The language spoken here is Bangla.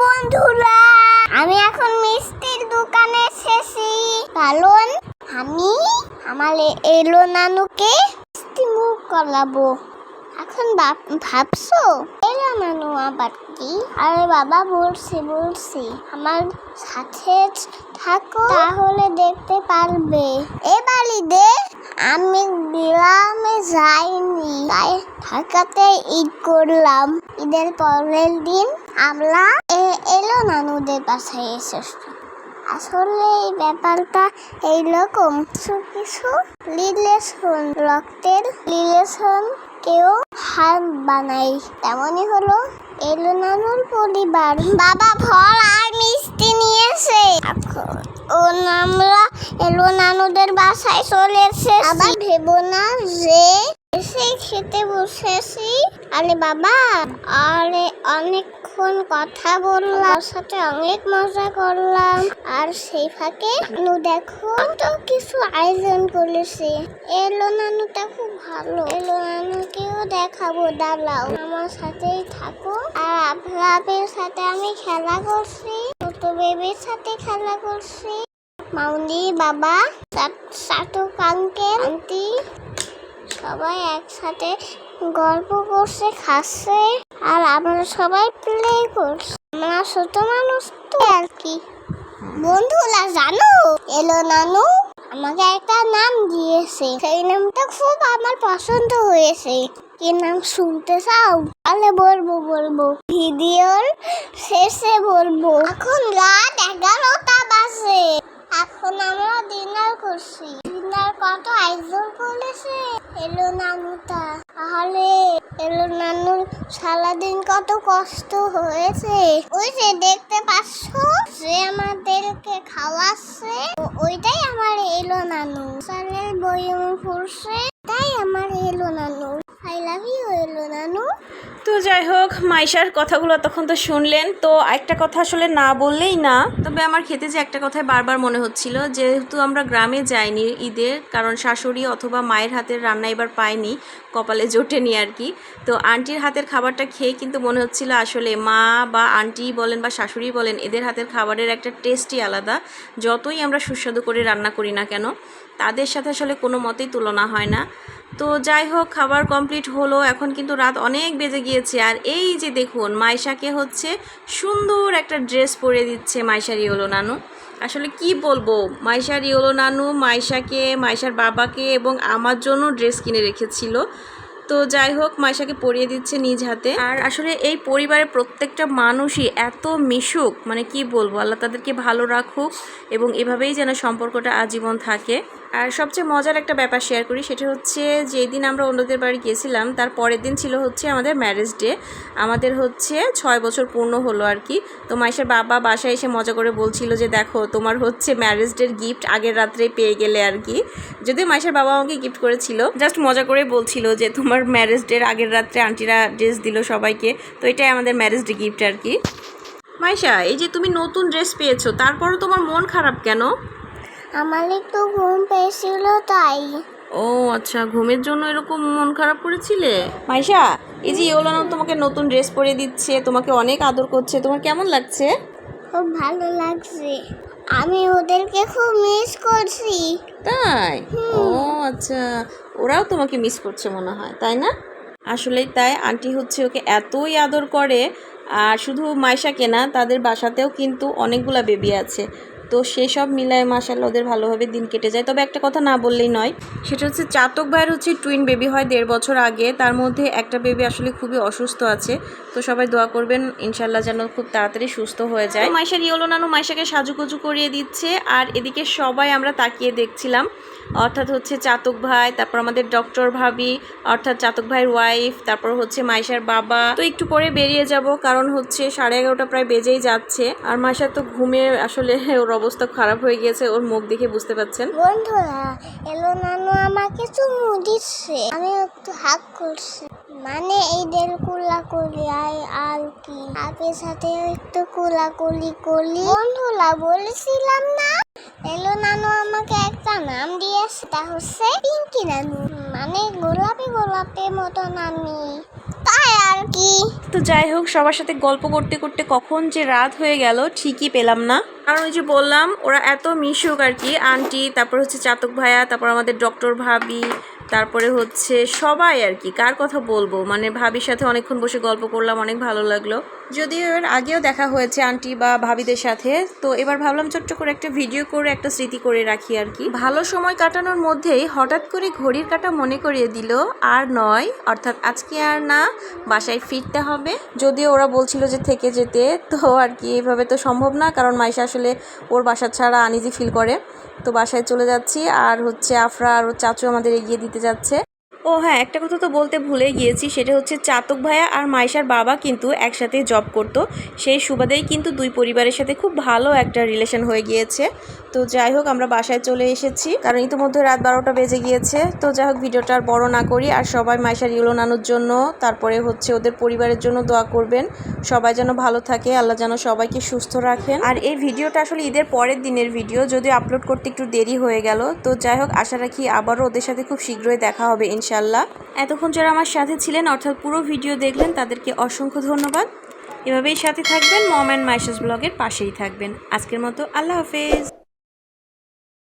বন্ধুরা, আমি এখন মিষ্টির দোকানে এসেছি। কারণ আমি আমার এলো নানুকে মিষ্টি মুখ করাবো এখন ভাবছ? এলো নানু আবার কি? আরে বাবা, বলছি বলছি, আমার সাথে থাকো, তাহলে দেখতে পারবে। এ বাড়িতে আমি গ্রামে যাইনি, তাই ঢাকাতে ঈদ করলাম। ঈদের পরের দিন আমরা এলো নানুদের বাসায় এসেছি আসলে এই ব্যাপারটা এইরকম কিছু কিছু রিলেশন রক্তের রিলেশন কেউ হার বানাই তেমনই হলো। এলো নানুর পরিবার। বাবা ফল আর মিষ্টি নিয়েছে ও আমরা এলো নানুদের বাসায় চলে এসেছি। আবার ভেবো না যে এসে খেতে বসেছি আরে বাবা আরে অনেকক্ষণ কথা বললাম, সাথে অনেক মজা করলাম। আর সেই ফাঁকে নু দেখো, কত কিছু আয়োজন করেছে। এলো নানুটা খুব ভালো। এলো নানুকেও দেখাবো, দাঁড়াও। আমার সাথেই থাকো। আর আপনাদের সাথে আমি খেলা করছি। ছোট বেবির সাথে খেলা করছি। মাউন্দি, বাবা সাটু কাঙ্কে আন্টি, সবাই একসাথে গল্প করছে, খাচ্ছে। আর আমরা সবাই প্লে করছি। আমরা ছোট মানুষ তো আর কি। বন্ধুরা, জানো? এলো নানু। আমাকে একটা নাম দিয়েছে। সেই নামটা খুব আমার পছন্দ হয়েছে। কি নাম শুনতে চাও? তাহলে বলব বলব। ভিডিওর শেষে বলব। এখন রাত এগারোটা বাজে। এখন আমরা ডিনার করছি। ডিনার কত আয়োজন করেছে? এলো নানুটা। তাহলে এলো নানুর সারাদিন কত কষ্ট হয়েছে। ওই যে দেখতে পাচ্ছ, যে আমাদেরকে খাওয়াচ্ছে। ওইটাই আমার এলো নানু। সালের বয়ম ফুরছে তাই আমার এলো নানু। আই লাভ ইউ এলো নানু তো যাই হোক, মাইশার কথাগুলো তখন তো শুনলেন। তো একটা কথা আসলে না বললেই না। তবে আমার খেতে যে একটা কথাই বারবার মনে হচ্ছিল, যেহেতু আমরা গ্রামে যাইনি ঈদের, কারণ শাশুড়ি অথবা মায়ের হাতের রান্না এবার পাইনি কপালে জোটেনি আর কি। তো আন্টির হাতের খাবারটা খেয়ে কিন্তু মনে হচ্ছিল আসলে মা বা আন্টি বলেন বা শাশুড়ি বলেন, এদের হাতের খাবারের একটা টেস্টই আলাদা। যতই আমরা সুস্বাদু করে রান্না করি না কেন, তাদের সাথে আসলে কোনো মতেই তুলনা হয় না। তো যাই হোক, খাবার কমপ্লিট হলো। এখন কিন্তু রাত অনেক বেজে গিয়েছে। আর এই যে দেখুন, মাইশাকে হচ্ছে সুন্দর একটা ড্রেস পরে দিচ্ছে মাইশার ইয়োলো নানু। আসলে কি বলব মাইশার ইয়োলো নানু মাইশাকে, মাইশার বাবাকে এবং আমার জন্য ড্রেস কিনে রেখেছিল। তো যাই হোক, মাইশাকে পরিয়ে দিচ্ছে নিজ হাতে। আর আসলে এই পরিবারের প্রত্যেকটা মানুষই এত মিশুক মানে কি বলব, আল্লাহ তাদেরকে ভালো রাখুক এবং এভাবেই যেন সম্পর্কটা আজীবন থাকে। আর সবচেয়ে মজার একটা ব্যাপার শেয়ার করি সেটা হচ্ছে যেই দিন আমরা অন্যদের বাড়ি গিয়েছিলাম, তার পরের দিন ছিল হচ্ছে আমাদের ম্যারেজ ডে আমাদের হচ্ছে ছয় বছর পূর্ণ হলো আর কি। তো মাইশের বাবা বাসায় এসে মজা করে বলছিল যে, দেখো, তোমার হচ্ছে ম্যারেজ ডের গিফট আগের রাত্রে পেয়ে গেলে আর কি। যদিও মাইশের বাবা আমাকে গিফট করেছিল। জাস্ট মজা করে বলছিল যে, তোমার ম্যারেজ ডের আগের রাত্রে আন্টিরা ড্রেস দিল সবাইকে। তো এটাই আমাদের ম্যারেজ ডে গিফট আর কি। মাইশা, এই যে তুমি নতুন ড্রেস পেয়েছ, তারপরও তোমার মন খারাপ কেন? আমার একটু ঘুম পেয়েছিল তাই। ও আচ্ছা ঘুমের জন্য এরকম মন খারাপ করেছিলে? মাইশা এই যে ইওলানো তোমাকে নতুন ড্রেস পরে দিচ্ছে তোমাকে অনেক আদর করছে তোমার কেমন লাগছে? খুব ভালো লাগছে। আমি ওদেরকে খুব মিস করছি। তাই? ও আচ্ছা ওরাও তোমাকে মিস করছে মনে হয় তাই না? আসলেই তাই আন্টি হচ্ছে ওকে এতই আদর করে আর শুধু মাইশাকে না তাদের বাসাতেও কিন্তু অনেকগুলা বেবি আছে। তো সেসব মিলায় মাসাল ওদের ভালোভাবে দিন কেটে যায়। তবে একটা কথা না বললেই নয়, সেটা হচ্ছে চাতক ভাইয়ের হচ্ছে টুইন বেবি হয় দেড় বছর আগে। তার মধ্যে একটা বেবি আসলে খুবই অসুস্থ আছে। তো সবাই দোয়া করবেন ইনশাল্লাহ যেন খুব তাড়াতাড়ি সুস্থ হয়ে যায়। মাইশার ইয়েলো নানু মাইশাকে সাজুগুজু করিয়ে দিচ্ছে। আর এদিকে সবাই আমরা তাকিয়ে দেখছিলাম। অর্থাৎ হচ্ছে চাতক ভাই, তারপর আমাদের ডক্টর ভাবি, অর্থাৎ চাতক ভাইয়ের ওয়াইফ তারপর হচ্ছে মাইশার বাবা। তো একটু পরে বেরিয়ে যাব, কারণ হচ্ছে সাড়ে এগারোটা প্রায় বেজেই যাচ্ছে। আর মাইশার তো ঘুমে আসলে ওর অবস্থা খারাপ হয়ে গিয়েছে, ওর মুখ দেখে বুঝতে পারছেন? বন্ধুরা, এলো নানু আমাকে চুমু দিচ্ছে। আমি একটু হাক করছি। মানে এইদের কুলাকুলি আয় আর কি? হাতের সাথে একটু কুলাকুলি করলি। বন্ধুরা, বলেছিলাম না। এলো নানু আমাকে একটা নাম দিয়েছে তা হচ্ছে পিঙ্কি নানু। মানে গোলাপি গোলাপি মতন আমি তাই আর কি? তো যাই হোক, সবার সাথে গল্প করতে করতে কখন যে রাত হয়ে গেল, ঠিকই পেলাম না। কারণ ওই যে বললাম, ওরা এত মিশুক আর কি, আন্টি, তারপর হচ্ছে চাতক ভাইয়া, তারপর আমাদের ডক্টর ভাবি তারপরে হচ্ছে সবাই আর কি, কার কথা বলব? মানে ভাবির সাথে অনেকক্ষণ বসে গল্প করলাম, অনেক ভালো লাগল। যদিও এর আগেও দেখা হয়েছে আন্টি বা ভাবিদের সাথে, তো এবার ভাবলাম ছোট্ট করে একটা ভিডিও করে, একটা স্মৃতি করে রাখি আর কি। ভালো সময় কাটানোর মধ্যেই হঠাৎ করে ঘড়ির কাটা মনে করিয়ে দিল, আর নয়, অর্থাৎ আজকে আর না, বাসায় ফিরতে হবে। যদিও ওরা বলছিল যে থেকে যেতে, তো আর কি এভাবে তো সম্ভব না, কারণ মাইশা আসলে ওর বাসা ছাড়া আনইজি ফিল করে। তো বাসায় চলে যাচ্ছি, আর হচ্ছে আফরা আর চাচু আমাদের এগিয়ে দিতে যাচ্ছে। ও হ্যাঁ একটা কথা তো বলতে ভুলে গিয়েছি, সেটা হচ্ছে চাতক ভাইয়া আর মাইশার বাবা কিন্তু একসাথে জব করতো। সেই সুবাদেই কিন্তু দুই পরিবারের সাথে খুব ভালো একটা রিলেশন হয়ে গিয়েছে। তো যাই হোক, আমরা বাসায় চলে এসেছি। কারণ ইতিমধ্যে রাত বারোটা বেজে গিয়েছে। তো যাই হোক, ভিডিওটা আর বড় না করি, আর সবাই মাইশার ইউলো নানুর জন্য, তারপরে হচ্ছে ওদের পরিবারের জন্য দোয়া করবেন। সবাই যেন ভালো থাকে, আল্লাহ যেন সবাইকে সুস্থ রাখেন। আর এই ভিডিওটা আসলে ঈদের পরের দিনের ভিডিও যদিও আপলোড করতে একটু দেরি হয়ে গেল। তো যাই হোক, আশা রাখি আবারও ওদের সাথে খুব শীঘ্রই দেখা হবে ইনশাল্লাহ এতক্ষণ যারা আমার সাথে ছিলেন, অর্থাৎ পুরো ভিডিও দেখলেন, তাদেরকে অসংখ্য ধন্যবাদ। এভাবেই সাথে থাকবেন মম অ্যান্ড মাইশাস ব্লগের পাশেই থাকবেন। আজকের মতো আল্লাহ হাফেজ।